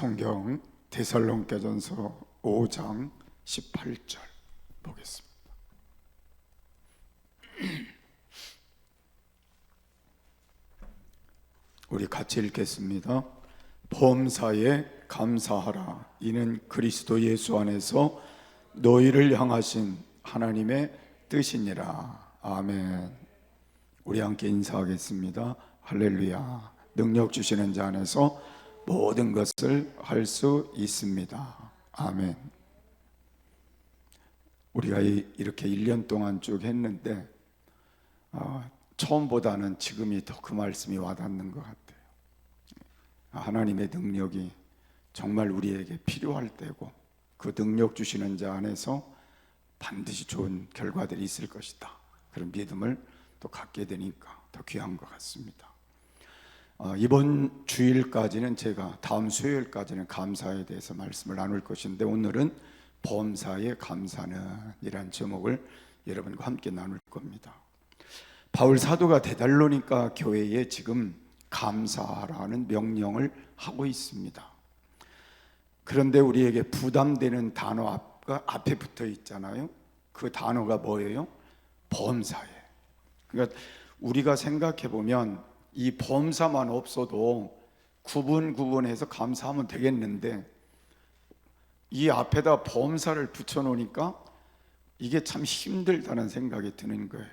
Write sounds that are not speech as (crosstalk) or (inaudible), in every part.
성경 데살로니가전서 5장 18절 보겠습니다. (clears throat) 우리 같이 읽겠습니다. 범사에 감사하라. 이는 그리스도 예수 안에서 너희를 향하신 하나님의 뜻이니라. 아멘. 우리 함께 인사하겠습니다. 할렐루야. 능력 주시는 자 안에서 모든 것을 할 수 있습니다. 아멘. 우리가 이- 이렇게 1년 동안 쭉 했는데 아, 처음보다는 지금이 더 그 말씀이 와닿는 것 같아요. 하나님의 능력이 정말 우리에게 필요할 때고 그 능력 주시는 자 안에서 반드시 좋은 결과들이 있을 것이다. 그런 믿음을 또 갖게 되니까 더 귀한 것 같습니다. 어, 이번 주일까지는 제가 다음 수요일까지는 감사에 대해서 말씀을 나눌 것인데 오늘은 범사에 감사는 이란 제목을 여러분과 함께 나눌 겁니다. 바울 사도가 데달로니까 교회에 지금 감사라는 명령을 하고 있습니다. 그런데 우리에게 부담되는 단어 앞과 앞에 붙어 있잖아요. 그 단어가 뭐예요? 범사에. 그러니까 우리가 생각해 보면 이 범사만 없어도 구분 구분해서 감사하면 되겠는데 이 앞에다 범사를 붙여 놓으니까 이게 참 힘들다는 생각이 드는 거예요.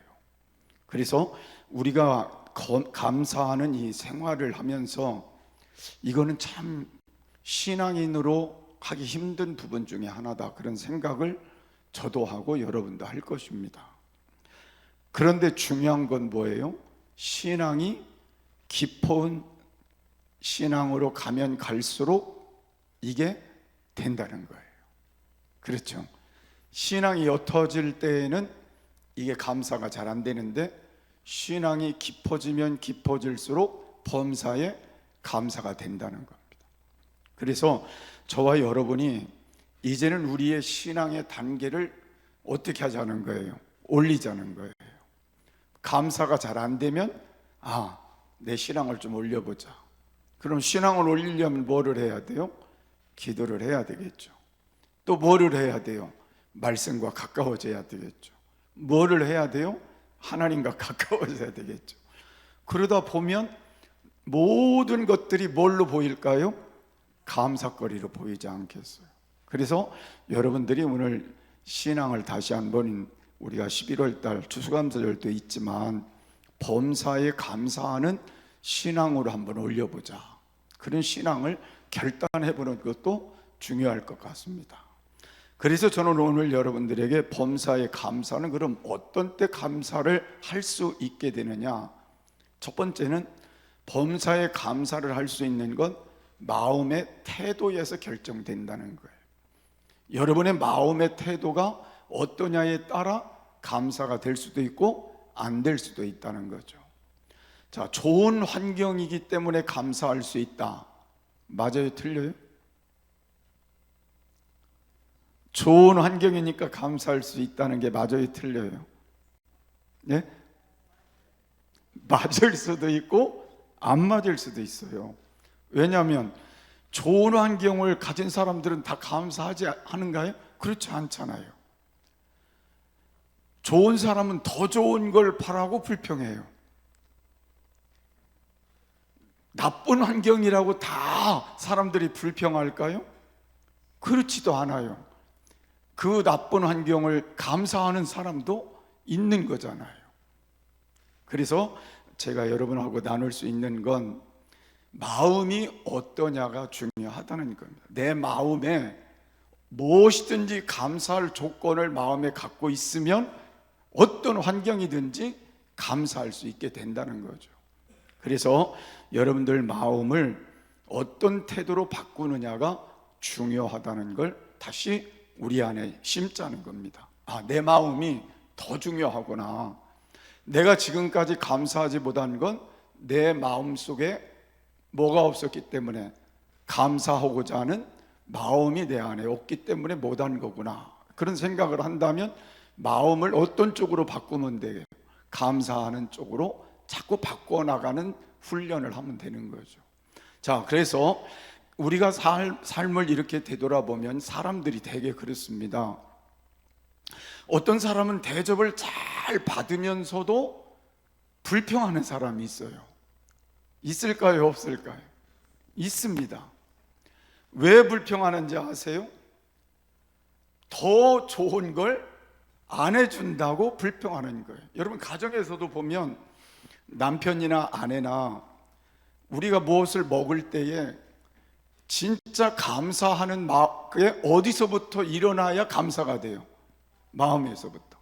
그래서 우리가 거- 감사하는 이 생활을 하면서 이거는 참 신앙인으로 하기 힘든 부분 중에 하나다 그런 생각을 저도 하고 여러분도 할 것입니다. 그런데 중요한 건 뭐예요? 신앙이 깊은 신앙으로 가면 갈수록 이게 된다는 거예요. 그렇죠. 신앙이 옅어질 때에는 이게 감사가 잘 안 되는데 신앙이 깊어지면 깊어질수록 범사에 감사가 된다는 겁니다. 그래서 저와 여러분이 이제는 우리의 신앙의 단계를 어떻게 하자는 거예요? 올리자는 거예요. 감사가 잘 안 되면 아, 내 신앙을 좀 올려보자. 그럼 신앙을 올리려면 뭐를 해야 돼요? 기도를 해야 되겠죠. 또 뭐를 해야 돼요? 말씀과 가까워져야 되겠죠. 뭐를 해야 돼요? 하나님과 가까워져야 되겠죠. 그러다 보면 모든 것들이 뭘로 보일까요? 감사거리로 보이지 않겠어요. 그래서 여러분들이 오늘 신앙을 다시 한번 우리가 11월 달 추수감사절 도 있지만 범사에 감사하는 신앙으로 한번 올려보자. 그런 신앙을 결단해 보는 것도 중요할 것 같습니다. 그래서 저는 오늘 여러분들에게 범사에 감사는 그럼 어떤 때 감사를 할 수 있게 되느냐? 첫 번째는 범사에 감사를 할 수 있는 건 마음의 태도에서 결정된다는 거예요. 여러분의 마음의 태도가 어떠냐에 따라 감사가 될 수도 있고 안 될 수도 있다는 거죠. 자, 좋은 환경이기 때문에 감사할 수 있다. 맞아요, 틀려요? 좋은 환경이니까 감사할 수 있다는 게 맞아요, 틀려요? 네? 맞을 수도 있고 안 맞을 수도 있어요. 왜냐하면 좋은 환경을 가진 사람들은 다 감사하지 하는가요? 그렇지 않잖아요. 좋은 사람은 더 좋은 걸 바라고 불평해요. 나쁜 환경이라고 다 사람들이 불평할까요? 그렇지도 않아요. 그 나쁜 환경을 감사하는 사람도 있는 거잖아요. 그래서 제가 여러분하고 나눌 수 있는 건 마음이 어떠냐가 중요하다는 겁니다. 내 마음에 무엇이든지 감사할 조건을 마음에 갖고 있으면 어떤 환경이든지 감사할 수 있게 된다는 거죠. 그래서 여러분들 마음을 어떤 태도로 바꾸느냐가 중요하다는 걸 다시 우리 안에 심자는 겁니다. 아, 내 마음이 더 중요하구나. 내가 지금까지 감사하지 못한 건 내 마음 속에 뭐가 없었기 때문에 감사하고자 하는 마음이 내 안에 없기 때문에 못한 거구나. 그런 생각을 한다면 마음을 어떤 쪽으로 바꾸면 돼요? 감사하는 쪽으로 자꾸 바꿔 나가는 훈련을 하면 되는 거죠. 자, 그래서 우리가 살, 삶을 이렇게 되돌아보면 사람들이 되게 그렇습니다. 어떤 사람은 대접을 잘 받으면서도 불평하는 사람이 있어요. 있을까요? 없을까요? 있습니다. 왜 불평하는지 아세요? 더 좋은 걸 안 해준다고 불평하는 거예요. 여러분, 가정에서도 보면 남편이나 아내나 우리가 무엇을 먹을 때에 진짜 감사하는 마음에 어디서부터 일어나야 감사가 돼요? 마음에서부터.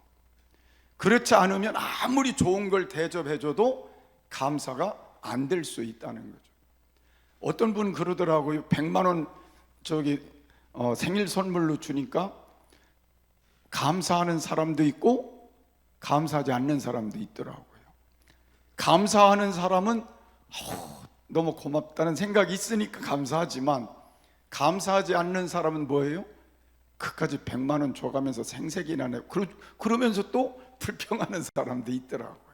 그렇지 않으면 아무리 좋은 걸 대접해줘도 감사가 안 될 수 있다는 거죠. 어떤 분 그러더라고요. 100만 원 저기 어, 생일 선물로 주니까 감사하는 사람도 있고 감사하지 않는 사람도 있더라고요. 감사하는 사람은 어우, 너무 고맙다는 생각이 있으니까 감사하지만 감사하지 않는 사람은 뭐예요? 그까지 100만 원 줘가면서 생색이나 내 그러, 그러면서 또 불평하는 사람도 있더라고요.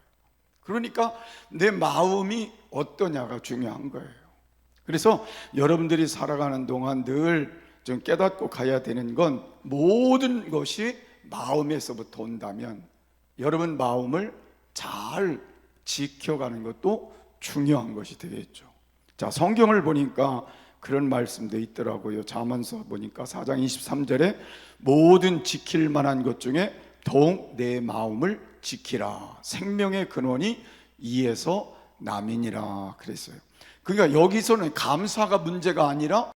그러니까 내 마음이 어떠냐가 중요한 거예요. 그래서 여러분들이 살아가는 동안 늘 좀 깨닫고 가야 되는 건 모든 것이 마음에서부터 온다면 여러분 마음을 잘 지켜가는 것도 중요한 것이 되겠죠. 자, 성경을 보니까 그런 말씀도 있더라고요. 잠언서 보니까 4장 23절에 모든 지킬 만한 것 중에 더욱 내 마음을 지키라. 생명의 근원이 이에서 남이니라 그랬어요. 그러니까 여기서는 감사가 문제가 아니라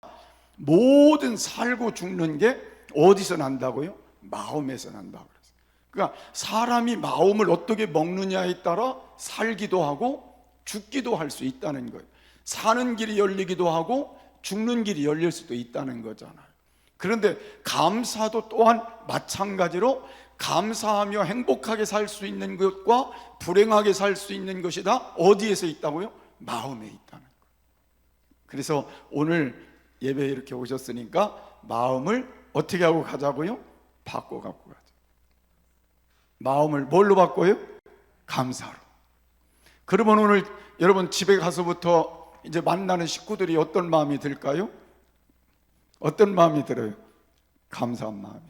모든 살고 죽는 게 어디서 난다고요? 마음에서 난다고 그랬어요. 그러니까 사람이 마음을 어떻게 먹느냐에 따라 살기도 하고 죽기도 할 수 있다는 거예요. 사는 길이 열리기도 하고 죽는 길이 열릴 수도 있다는 거잖아요. 그런데 감사도 또한 마찬가지로 감사하며 행복하게 살 수 있는 것과 불행하게 살 수 있는 것이 다 어디에서 있다고요? 마음에 있다는 거예요. 그래서 오늘 예배에 이렇게 오셨으니까 마음을 어떻게 하고 가자고요? 바꿔 갖고 가자. 마음을 뭘로 바꿔요? 감사로. 그러면 오늘 여러분 집에 가서부터 이제 만나는 식구들이 어떤 마음이 들까요? 어떤 마음이 들어요? 감사한 마음이.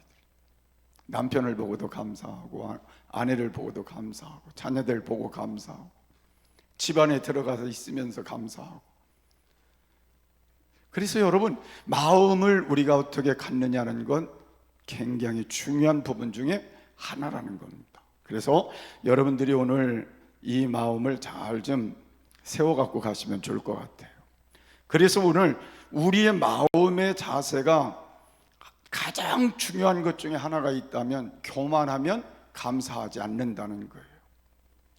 남편을 보고도 감사하고 아- 아내를 보고도 감사하고 자녀들 보고 감사하고 집안에 들어가서 있으면서 감사하고 그래서 여러분 마음을 우리가 어떻게 갖느냐는 건 굉장히 중요한 부분 중에 하나라는 겁니다. 그래서 여러분들이 오늘 이 마음을 잘 좀 세워 갖고 가시면 좋을 것 같아요. 그래서 오늘 우리의 마음의 자세가 가장 중요한 것 중에 하나가 있다면 교만하면 감사하지 않는다는 거예요.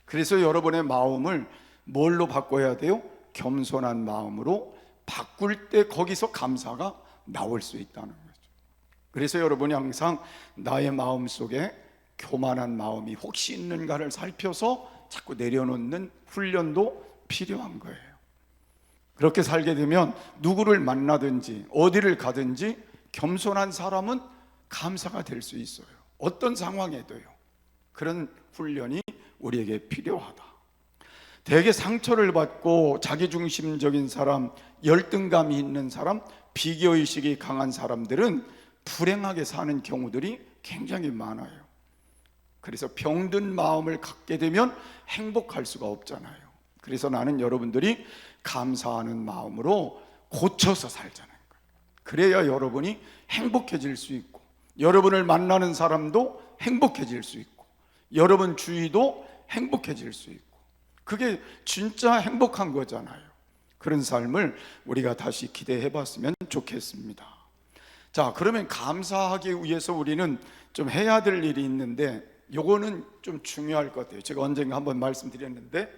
그래서 여러분의 마음을 뭘로 바꿔야 돼요? 겸손한 마음으로 바꿀 때 거기서 감사가 나올 수 있다는 거죠. 그래서 여러분이 항상 나의 마음 속에 교만한 마음이 혹시 있는가를 살펴서 자꾸 내려놓는 훈련도 필요한 거예요. 그렇게 살게 되면 누구를 만나든지 어디를 가든지 겸손한 사람은 감사가 될 수 있어요. 어떤 상황에도요. 그런 훈련이 우리에게 필요하다. 대개 상처를 받고 자기중심적인 사람, 열등감이 있는 사람, 비교의식이 강한 사람들은 불행하게 사는 경우들이 굉장히 많아요. 그래서 병든 마음을 갖게 되면 행복할 수가 없잖아요. 그래서 나는 여러분들이 감사하는 마음으로 고쳐서 살자는 거예요. 그래야 여러분이 행복해질 수 있고, 여러분을 만나는 사람도 행복해질 수 있고, 여러분 주위도 행복해질 수 있고, 그게 진짜 행복한 거잖아요. 그런 삶을 우리가 다시 기대해 봤으면 좋겠습니다. 자, 그러면 감사하기 위해서 우리는 좀 해야 될 일이 있는데, 요거는 좀 중요할 것 같아요. 제가 언젠가 한번 말씀드렸는데,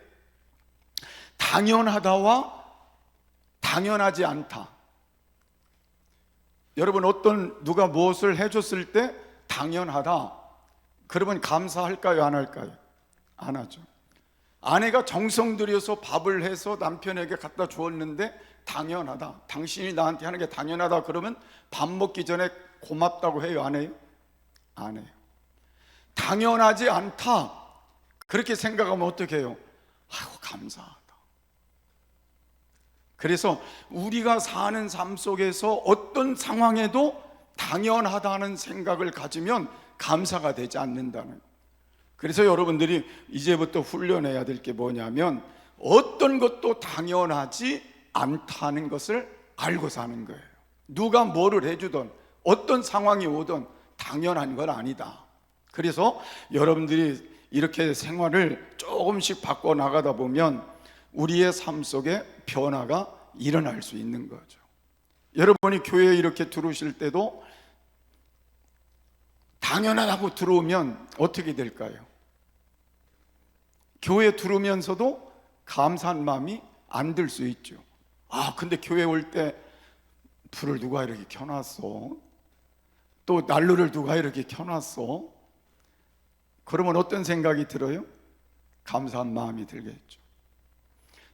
당연하다와 당연하지 않다. 여러분 어떤 누가 무엇을 해줬을 때 당연하다. 그러면 감사할까요? 안 할까요? 안 하죠. 아내가 정성 들여서 밥을 해서 남편에게 갖다 주었는데 당연하다. 당신이 나한테 하는 게 당연하다. 그러면 밥 먹기 전에 고맙다고 해요? 안 해요? 안 해요. 당연하지 않다. 그렇게 생각하면 어떻게 해요? 아이고, 감사하다. 그래서 우리가 사는 삶 속에서 어떤 상황에도 당연하다는 생각을 가지면 감사가 되지 않는다는. 그래서 여러분들이 이제부터 훈련해야 될 게 뭐냐면 어떤 것도 당연하지 않다는 것을 알고 사는 거예요. 누가 뭐를 해주든 어떤 상황이 오든 당연한 건 아니다. 그래서 여러분들이 이렇게 생활을 조금씩 바꿔 나가다 보면 우리의 삶 속에 변화가 일어날 수 있는 거죠. 여러분이 교회에 이렇게 들어오실 때도 당연하다고 들어오면 어떻게 될까요? 교회 들어오면서도 감사한 마음이 안 들 수 있죠. 아, 근데 교회 올 때 불을 누가 이렇게 켜놨어? 또 난로를 누가 이렇게 켜놨어? 그러면 어떤 생각이 들어요? 감사한 마음이 들겠죠.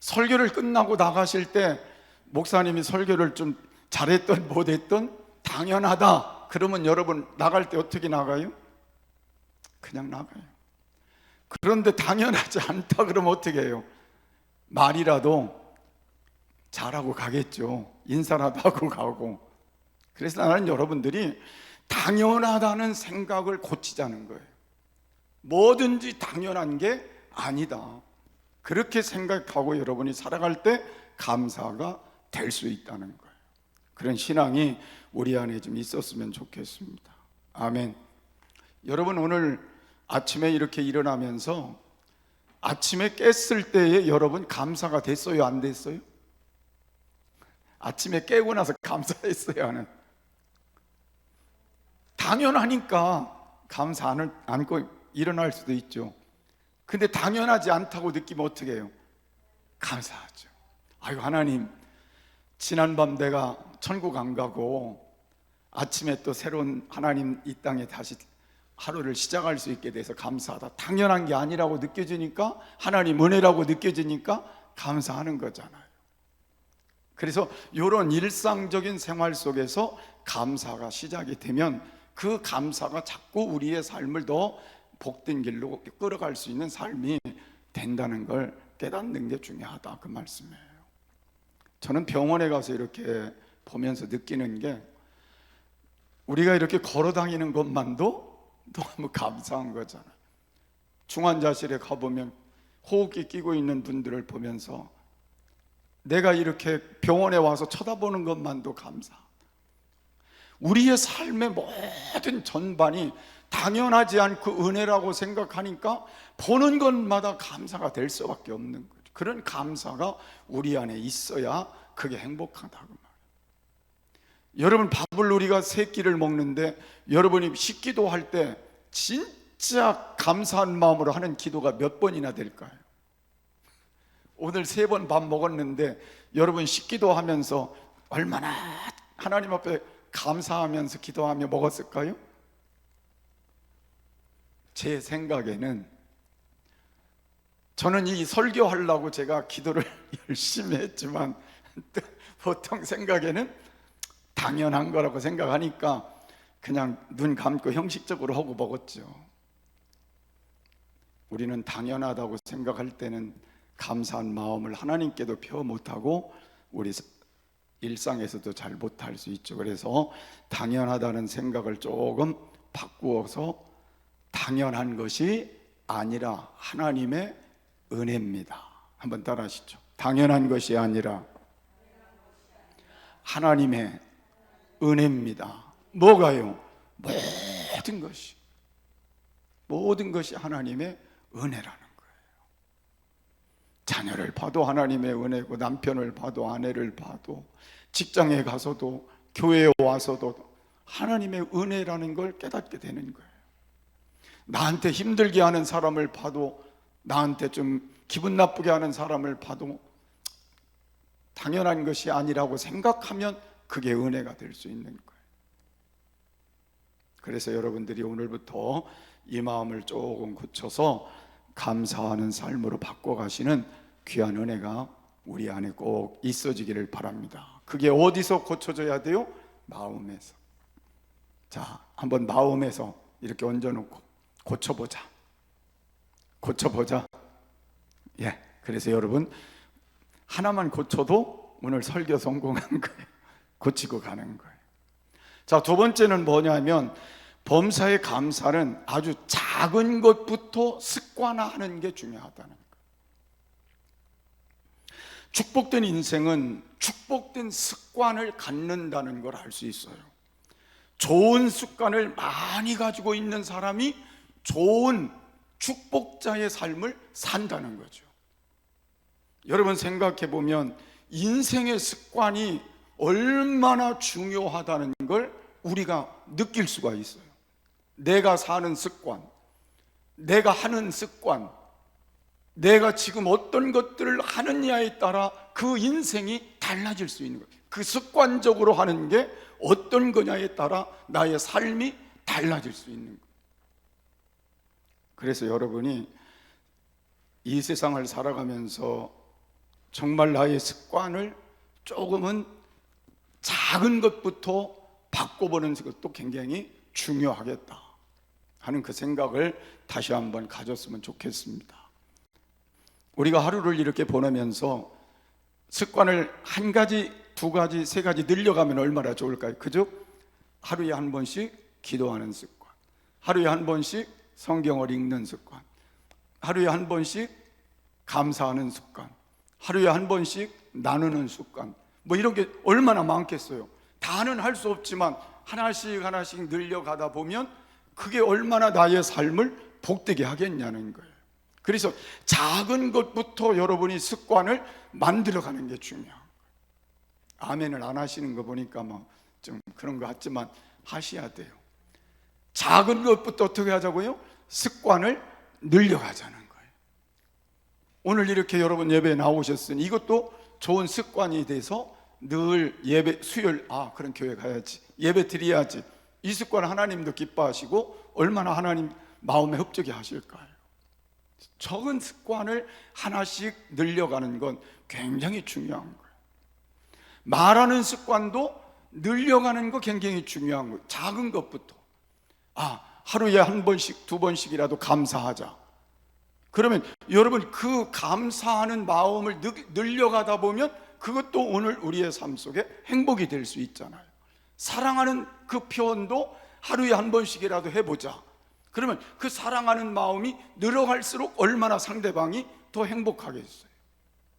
설교를 끝나고 나가실 때 목사님이 설교를 좀 잘했던 못했던 당연하다. 그러면 여러분 나갈 때 어떻게 나가요? 그냥 나가요. 그런데 당연하지 않다 그러면 어떻게 해요? 말이라도 잘하고 가겠죠. 인사라도 (laughs) 하고 가고. 그래서 나는 여러분들이 당연하다는 생각을 고치자는 거예요. 뭐든지 당연한 게 아니다. 그렇게 생각하고 여러분이 살아갈 때 감사가 될 수 있다는 거예요. 그런 신앙이 우리 안에 좀 있었으면 좋겠습니다. 아멘. 여러분 오늘 아침에 이렇게 일어나면서 아침에 깼을 때에 여러분 감사가 됐어요? 안 됐어요? 아침에 깨고 나서 (laughs) 감사했어요? 하는 당연하니까 감사 안 않고 일어날 수도 있죠. 근데 당연하지 않다고 느끼면 어떻게 해요? 감사하죠. 아유 하나님 지난밤 내가 천국 안 가고 아침에 또 새로운 하나님 이 땅에 다시 하루를 시작할 수 있게 돼서 감사하다. 당연한 게 아니라고 느껴지니까 하나님 은혜라고 느껴지니까 감사하는 거잖아요. 그래서 이런 일상적인 생활 속에서 감사가 시작이 되면 그 감사가 자꾸 우리의 삶을 더 복된 길로 끌어갈 수 있는 삶이 된다는 걸 깨닫는 게 중요하다 그 말씀이에요. 저는 병원에 가서 이렇게 보면서 느끼는 게 우리가 이렇게 걸어 다니는 것만도 너무 (laughs) 감사한 거잖아요. 중환자실에 가보면 호흡기 끼고 있는 분들을 보면서 내가 이렇게 병원에 와서 쳐다보는 것만도 감사. 우리의 삶의 모든 전반이 당연하지 않고 은혜라고 생각하니까 보는 것마다 감사가 될 수밖에 없는 거죠. 그런 감사가 우리 안에 있어야 그게 행복하다고. 여러분 밥을 우리가 세 끼를 먹는데 여러분이 식기도 할 때 진짜 감사한 마음으로 하는 기도가 몇 번이나 될까요? 오늘 세 번 밥 먹었는데 여러분 식기도 하면서 얼마나 하나님 앞에 감사하면서 기도하며 먹었을까요? 제 생각에는 저는 이 설교하려고 제가 기도를 (laughs) 열심히 했지만 (laughs) 보통 생각에는 당연한 거라고 생각하니까 그냥 눈 감고 형식적으로 하고 먹었죠. 우리는 당연하다고 생각할 때는 감사한 마음을 하나님께도 표 못하고 우리 일상에서도 잘 못할 수 있죠. 그래서 당연하다는 생각을 조금 바꾸어서 당연한 것이 아니라 하나님의 은혜입니다. 한번 따라하시죠. 당연한 것이 아니라 하나님의 은혜입니다. 뭐가요? 모든 것이 모든 것이 하나님의 은혜라는 거예요. 자녀를 봐도 하나님의 은혜고 남편을 봐도 아내를 봐도 직장에 가서도 교회에 와서도 하나님의 은혜라는 걸 깨닫게 되는 거예요. 나한테 힘들게 하는 사람을 봐도 나한테 좀 기분 나쁘게 하는 사람을 봐도 당연한 것이 아니라고 생각하면 그게 은혜가 될 수 있는 거예요. 그래서 여러분들이 오늘부터 이 마음을 조금 고쳐서 감사하는 삶으로 바꿔가시는 귀한 은혜가 우리 안에 꼭 있어지기를 바랍니다. 그게 어디서 고쳐져야 돼요? 마음에서. 자, 한번 마음에서 이렇게 얹어놓고 고쳐보자. 고쳐보자. 예. 그래서 여러분, 하나만 고쳐도 오늘 설교 성공한 거예요. 고치고 가는 거예요. 자, 두 번째는 뭐냐면 범사의 감사는 아주 작은 것부터 습관화하는 게 중요하다는 거예요. 축복된 인생은 축복된 습관을 갖는다는 걸 알 수 있어요. 좋은 습관을 많이 가지고 있는 사람이 좋은 축복자의 삶을 산다는 거죠. 여러분 생각해 보면 인생의 습관이 얼마나 중요하다는 걸 우리가 느낄 수가 있어요. 내가 사는 습관, 내가 하는 습관, 내가 지금 어떤 것들을 하느냐에 따라 그 인생이 달라질 수 있는 거예요. 그 습관적으로 하는 게 어떤 거냐에 따라 나의 삶이 달라질 수 있는 거예요. 그래서 여러분이 이 세상을 살아가면서 정말 나의 습관을 조금은 작은 것부터 바꿔보는 것도 굉장히 중요하겠다 하는 그 생각을 다시 한번 가졌으면 좋겠습니다. 우리가 하루를 이렇게 보내면서 습관을 한 가지, 두 가지, 세 가지 늘려가면 얼마나 좋을까요? 그죠? 하루에 한 번씩 기도하는 습관, 하루에 한 번씩 성경을 읽는 습관, 하루에 한 번씩 감사하는 습관, 하루에 한 번씩 나누는 습관, 뭐 이런 게 얼마나 많겠어요. 다는 할 수 없지만 하나씩 하나씩 늘려가다 보면 그게 얼마나 나의 삶을 복되게 하겠냐는 거예요. 그래서 작은 것부터 여러분이 습관을 만들어가는 게 중요한 거예요. 아멘을 안 하시는 거 보니까 뭐 좀 그런 것 같지만 하셔야 돼요. 작은 것부터 어떻게 하자고요? 습관을 늘려가자는 거예요. 오늘 이렇게 여러분 예배에 나오셨으니 이것도 좋은 습관이 돼서 늘 예배 수요일 아 그런 교회 가야지 예배 드려야지 이 습관 하나님도 기뻐하시고 얼마나 하나님 마음에 흡족해 하실까요? 적은 습관을 하나씩 늘려가는 건 굉장히 중요한 거예요. 말하는 습관도 늘려가는 거 굉장히 중요한 거예요. 작은 것부터. 아, 하루에 한 번씩, 두 번씩이라도 감사하자. 그러면 여러분 그 감사하는 마음을 늘- 늘려가다 보면 그것도 오늘 우리의 삶 속에 행복이 될 수 있잖아요. 사랑하는 그 표현도 하루에 한 번씩이라도 해보자. 그러면 그 사랑하는 마음이 늘어갈수록 얼마나 상대방이 더 행복하겠어요.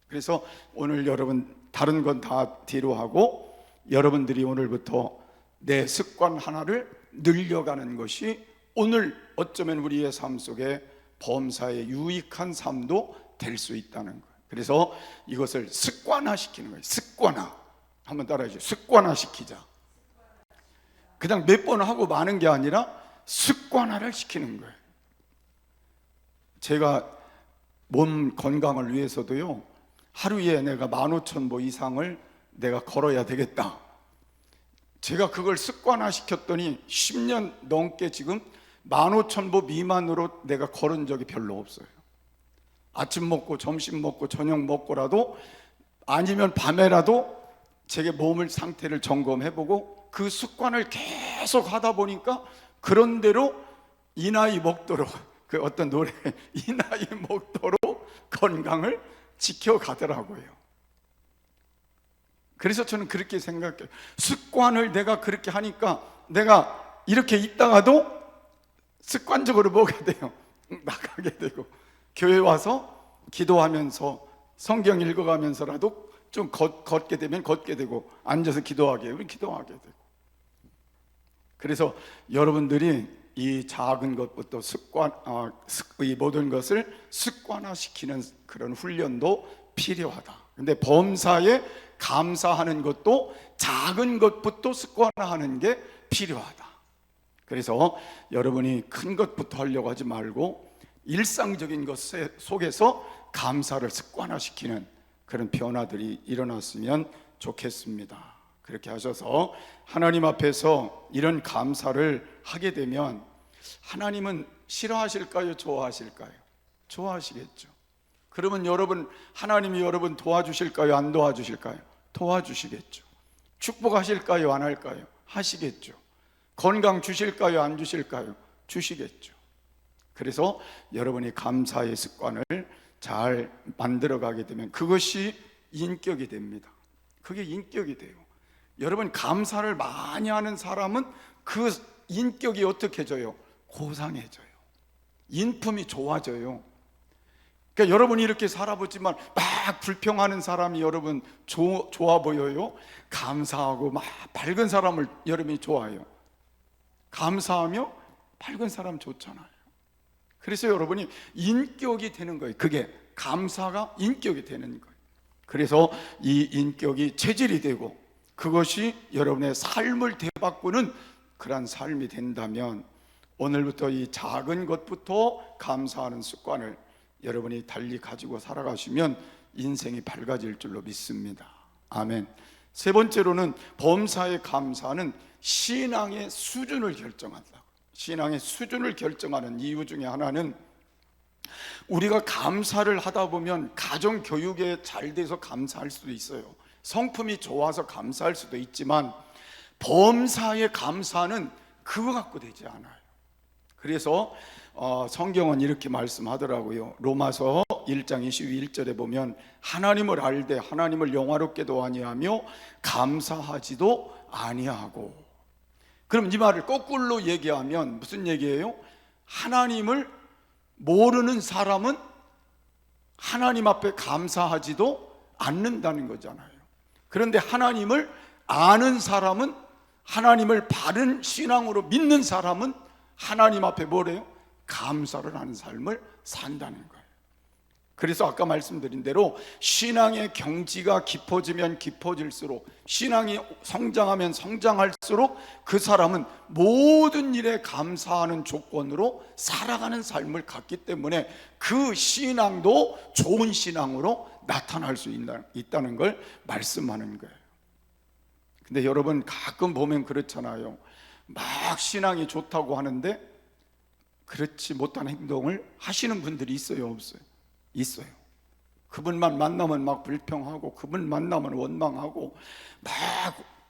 그래서 오늘 여러분 다른 건 다 뒤로 하고 여러분들이 오늘부터 내 습관 하나를 늘려가는 것이 오늘 어쩌면 우리의 삶 속에 범사의 유익한 삶도 될 수 있다는 거예요. 그래서 이것을 습관화시키는 거예요. 습관화. 한번 따라해 주세요. 습관화시키자. 그냥 몇 번 하고 마는 게 아니라 습관화를 시키는 거예요. 제가 몸 건강을 위해서도요, 하루에 내가 15,000보 이상을 내가 걸어야 되겠다. 제가 그걸 습관화 시켰더니 10년 넘게 지금 15,000보 미만으로 내가 걸은 적이 별로 없어요. 아침 먹고 점심 먹고 저녁 먹고라도 아니면 밤에라도 제게 몸을 상태를 점검해보고 그 습관을 계속 하다 보니까 그런 대로 이 나이 먹도록 그 어떤 노래 (laughs) 이 나이 먹도록 건강을 지켜가더라고요. 그래서 저는 그렇게 생각해요. 습관을 내가 그렇게 하니까 내가 이렇게 있다가도 습관적으로 뭐가 돼요? (laughs) 나가게 되고 교회 와서 기도하면서 성경 읽어가면서라도 좀 걷, 걷게 되면 걷게 되고 앉아서 기도하게 되면 기도하게 되고 그래서 여러분들이 이 작은 것부터 습관, 아, 습- 이 모든 것을 습관화시키는 그런 훈련도 필요하다. 근데 범사에 감사하는 것도 작은 것부터 습관화하는 게 필요하다. 그래서 여러분이 큰 것부터 하려고 하지 말고 일상적인 것 속에서 감사를 습관화시키는 그런 변화들이 일어났으면 좋겠습니다. 그렇게 하셔서 하나님 앞에서 이런 감사를 하게 되면 하나님은 싫어하실까요? 좋아하실까요? 좋아하시겠죠. 그러면 여러분 하나님이 여러분 도와주실까요? 안 도와주실까요? 도와주시겠죠. 축복하실까요? 안 할까요? 하시겠죠. 건강 주실까요? 안 주실까요? 주시겠죠. 그래서 여러분이 감사의 습관을 잘 만들어 가게 되면 그것이 인격이 됩니다. 그게 인격이 돼요. 여러분 감사를 많이 하는 사람은 그 인격이 어떻게 져요? 고상해져요. 인품이 좋아져요. 그러니까 여러분이 이렇게 살아보지만 막 불평하는 사람이 여러분 조, 좋아 보여요. 감사하고 막 밝은 사람을 여러분이 좋아해요. 감사하며 밝은 사람 좋잖아요. 그래서 여러분이 인격이 되는 거예요. 그게 감사가 인격이 되는 거예요. 그래서 이 인격이 체질이 되고 그것이 여러분의 삶을 되바꾸는 그러한 삶이 된다면 오늘부터 이 작은 것부터 감사하는 습관을 여러분이 달리 가지고 살아가시면 인생이 밝아질 줄로 믿습니다. 아멘. 세 번째로는 범사의 감사는 신앙의 수준을 결정한다. 신앙의 수준을 결정하는 이유 중에 하나는 우리가 감사를 하다 보면 가정 교육에 잘 돼서 감사할 수도 있어요. 성품이 좋아서 감사할 수도 있지만 범사의 감사는 그거 갖고 되지 않아요. 그래서 어, 성경은 이렇게 말씀하더라고요. 로마서 1장 21절에 보면 하나님을 알되 하나님을 영화롭게도 아니하며 감사하지도 아니하고. 그럼 이 말을 거꾸로 얘기하면 무슨 얘기예요? 하나님을 모르는 사람은 하나님 앞에 감사하지도 않는다는 거잖아요. 그런데 하나님을 아는 사람은 하나님을 바른 신앙으로 믿는 사람은 하나님 앞에 뭐래요? 감사를 하는 삶을 산다는 거예요. 그래서 아까 말씀드린 대로 신앙의 경지가 깊어지면 깊어질수록 신앙이 성장하면 성장할수록 그 사람은 모든 일에 감사하는 조건으로 살아가는 삶을 갖기 때문에 그 신앙도 좋은 신앙으로 나타날 수 있다는 걸 말씀하는 거예요. 근데 여러분 가끔 보면 그렇잖아요. 막 신앙이 좋다고 하는데 그렇지 못한 행동을 하시는 분들이 있어요, 없어요? 있어요. 그분만 만나면 막 불평하고 그분 만나면 원망하고 막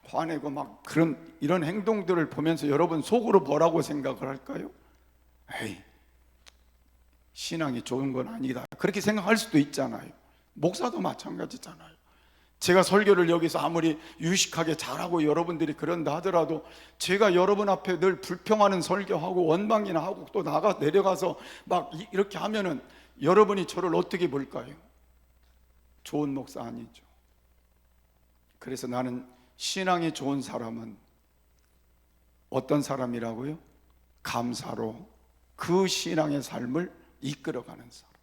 화내고 막 그런 이런 행동들을 보면서 여러분 속으로 뭐라고 생각을 할까요? 에이 신앙이 좋은 건 아니다. 그렇게 생각할 수도 있잖아요. 목사도 마찬가지잖아요. 제가 설교를 여기서 아무리 유식하게 잘하고 여러분들이 그런다 하더라도 제가 여러분 앞에 늘 불평하는 설교하고 원망이나 하고 또 나가 내려가서 막 이렇게 하면은 여러분이 저를 어떻게 볼까요? 좋은 목사 아니죠. 그래서 나는 신앙이 좋은 사람은 어떤 사람이라고요? 감사로 그 신앙의 삶을 이끌어가는 사람.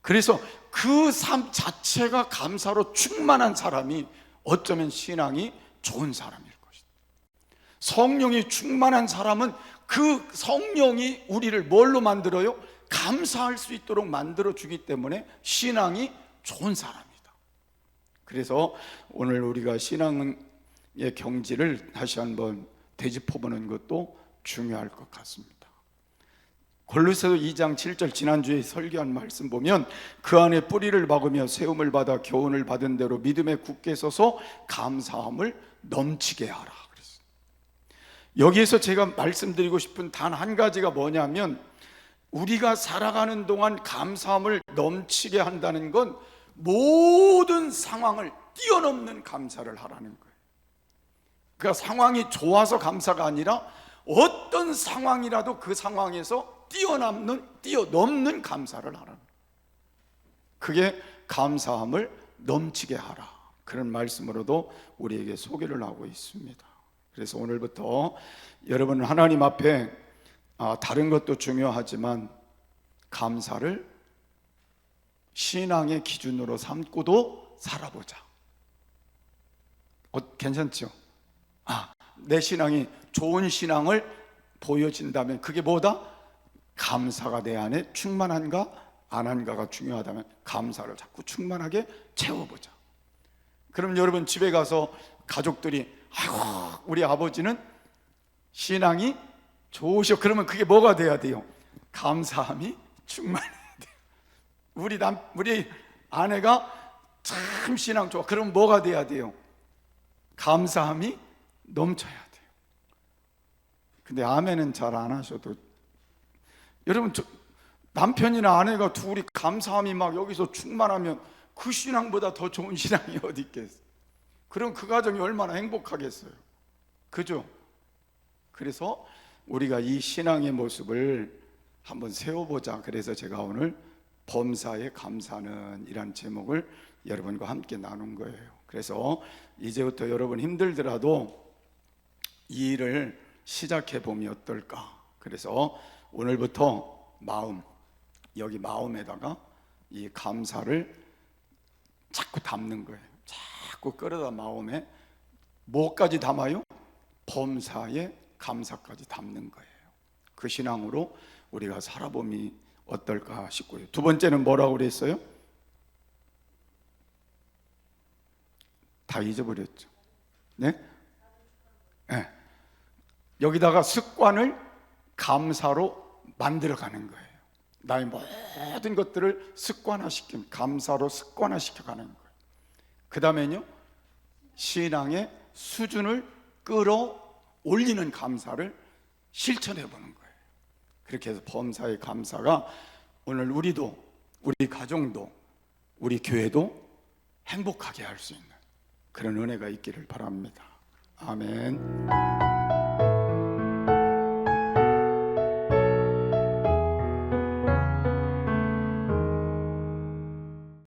그래서 그 삶 자체가 감사로 충만한 사람이 어쩌면 신앙이 좋은 사람일 것이다. 성령이 충만한 사람은 그 성령이 우리를 뭘로 만들어요? 감사할 수 있도록 만들어 주기 때문에 신앙이 좋은 사람이다. 그래서 오늘 우리가 신앙의 경지를 다시 한번 되짚어 보는 것도 중요할 것 같습니다. 골로새서 2장 7절 지난주에 설교한 말씀 보면 그 안에 뿌리를 박으며 세움을 받아 교훈을 받은 대로 믿음에 굳게 서서 감사함을 넘치게 하라. 여기에서 제가 말씀드리고 싶은 단 한 가지가 뭐냐면 우리가 살아가는 동안 감사함을 넘치게 한다는 건 모든 상황을 뛰어넘는 감사를 하라는 거예요. 그러니까 상황이 좋아서 감사가 아니라 어떤 상황이라도 그 상황에서 뛰어넘는 뛰어넘는 감사를 하라. 그게 감사함을 넘치게 하라. 그런 말씀으로도 우리에게 소개를 하고 있습니다. 그래서 오늘부터 여러분 하나님 앞에 아, 다른 것도 중요하지만 감사를 신앙의 기준으로 삼고도 살아보자. 어, 괜찮죠? 아, 내 신앙이 좋은 신앙을 보여진다면 그게 뭐다? 감사가 내 안에 충만한가 안 한가가 중요하다면 감사를 자꾸 충만하게 채워보자. 그럼 여러분 집에 가서 가족들이 아이고 우리 아버지는 신앙이 좋으셔. 그러면 그게 뭐가 돼야 돼요? 감사함이 충만해야 돼요. 우리 남 우리 아내가 참 신앙 좋아. 그럼 뭐가 돼야 돼요? 감사함이 넘쳐야 돼요. 근데 아멘은 잘 안 하셔도 여러분 저, 남편이나 아내가 둘이 감사함이 막 여기서 충만하면 그 신앙보다 더 좋은 신앙이 어디 있겠어요? 그럼 그 가정이 얼마나 행복하겠어요. 그죠? 그래서 우리가 이 신앙의 모습을 한번 세워보자. 그래서 제가 오늘 범사에 감사는 이란 제목을 여러분과 함께 나눈 거예요. 그래서 이제부터 여러분 힘들더라도 이 일을 시작해 보면 어떨까? 그래서 오늘부터 마음 여기 마음에다가 이 감사를 자꾸 담는 거예요. 자꾸 끌어다 마음에 뭐까지 담아요? 범사에 감사까지 담는 거예요. 그 신앙으로 우리가 살아봄이 어떨까 싶고요. 두 번째는 뭐라고 그랬어요? 다 잊어버렸죠. 네? 네. 여기다가 습관을 감사로 만들어가는 거예요. 나의 모든 것들을 습관화시키는 감사로 습관화시켜가는 거예요. 그 다음에요 신앙의 수준을 끌어 올리는 감사를 실천해 보는 거예요. 그렇게 해서 범사의 감사가 오늘 우리도 우리 가정도 우리 교회도 행복하게 할 수 있는 그런 은혜가 있기를 바랍니다. 아멘.